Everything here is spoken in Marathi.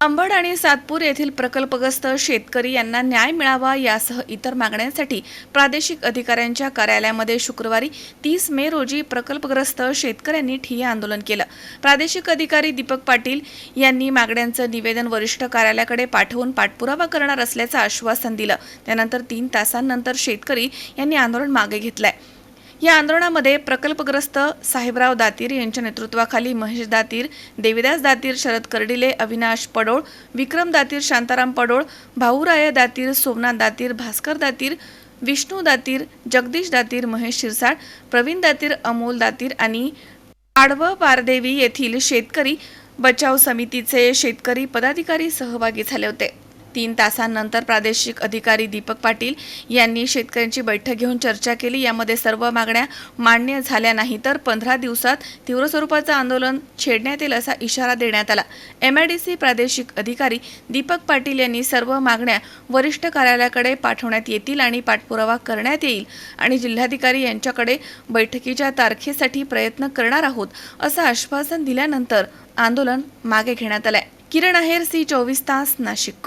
अंबड आणि सातपूर येथील प्रकल्पग्रस्त शेतकरी यांना न्याय मिळावा यासह इतर मागण्यांसाठी प्रादेशिक अधिकाऱ्यांच्या कार्यालयामध्ये शुक्रवारी तीस मे रोजी प्रकल्पग्रस्त शेतकऱ्यांनी ठिय्या आंदोलन केलं. प्रादेशिक अधिकारी दीपक पाटील यांनी मागण्यांचं निवेदन वरिष्ठ कार्यालयाकडे पाठवून पाठपुरावा करणार असल्याचं आश्वासन दिलं. त्यानंतर तीन तासांनंतर शेतकरी यांनी आंदोलन मागे घेतलं आहे या आंदोलनामध्ये प्रकल्पग्रस्त साहेबराव दातीर यांच्या नेतृत्वाखाली महेश दातीर देविदास दातीर शरद कर्डिले अविनाश पडोळ विक्रम दातीर शांताराम पडोळ भाऊराया दातीर सोमनाथ दातीर भास्कर दातीर विष्णू दातीर जगदीश दातीर महेश शिरसाळ प्रवीण दातीर अमोल दातीर आणि आडवं पारदेवी येथील शेतकरी बचाव समितीचे शेतकरी पदाधिकारी सहभागी झाले होते. तीन तासांनंतर प्रादेशिक अधिकारी दीपक पाटील यांनी शेतकऱ्यांची बैठक घेऊन चर्चा केली. यामध्ये सर्व मागण्या मान्य झाल्या नाही तर पंधरा दिवसात तीव्र स्वरूपाचं आंदोलन छेडण्यात येईल असा इशारा देण्यात आला. एमआयडीसी प्रादेशिक अधिकारी दीपक पाटील यांनी सर्व मागण्या वरिष्ठ कार्यालयाकडे पाठवण्यात येतील आणि पाठपुरावा करण्यात येईल आणि जिल्हाधिकारी यांच्याकडे बैठकीच्या तारखेसाठी प्रयत्न करणार आहोत असं आश्वासन दिल्यानंतर आंदोलन मागे घेण्यात आलंय. किरण आहेर सी चोवीस तास नाशिक.